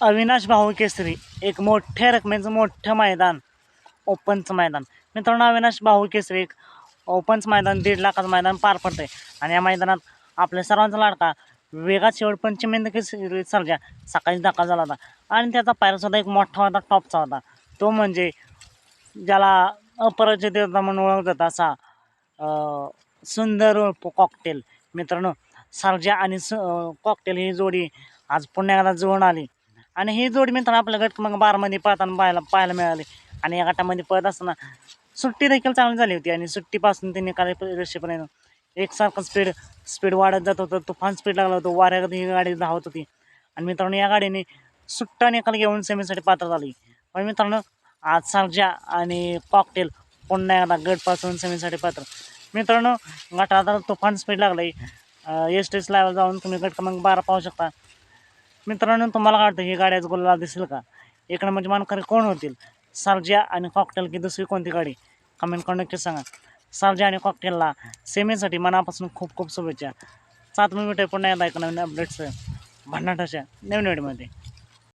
अविनाश भाऊ केसरी एक मोठ्या रकमेचं मोठं मैदान ओपनचं मैदान. मित्रांनो अविनाश भाऊ केसरी एक ओपनचं मैदान दीड लाखाचं मैदान पार पडतंय. आणि या मैदानात आपल्या सर्वांचा लाडका वेगात शेवट पंचमेंद केसरी सर्जा सकाळी दाखल झाला होता. आणि त्याचा पायरासुद्धा एक मोठा होता टॉपचा होता. तो म्हणजे ज्याला अपराजित देवता म्हणून ओळखतात असा सुंदर कॉकटेल मित्रांनो सर्जा आणि स कॉकटेल ही जोडी आज पुन्हा एकदा जुळून आली. आणि ही जोडी मिळताना आपल्या गट मग बारामध्ये पळताना पाहायला पाहायला मिळाली. आणि या गटामध्ये पळत असताना सुट्टी देखील चांगली झाली होती. आणि सुट्टीपासून ते निकाल रेषेपर्यंत एकसारखं स्पीड स्पीड वाढत जात होतं. तुफान स्पीड लागला होतं. वाऱ्यात ही गाडी धावत होती. आणि मित्रांनो या गाडीने सुट्टा निकाल घेऊन सेमीसाठी पात्र झाली. पण मित्रांनो आज सारजा आणि कॉकटेल पुन्हा एकदा गटपासून सेमीसाठी पात्र. मित्रांनो गटात आता तुफान स्पीड लागलं आहे एस टी लावायला जाऊन तुम्ही गट क्रमांक बारा पाहू शकता. मित्रांनो तुम्हाला काय वाटतं ही गाडी आज गोलाला दिसेल का? एक म्हणजे मानकरी कोण होतील? सर्जा आणि कॉकटेल की दुसरी कोणती गाडी? कमेंट करून नक्की सांगा. सर्जा आणि कॉकटेलला सेमीसाठी मनापासून खूप खूप शुभेच्छा. सात मिनिट पुन्हा एकदा एक नवीन अपडेट्स भन्नाटाच्या नवीन व्हिडिओमध्ये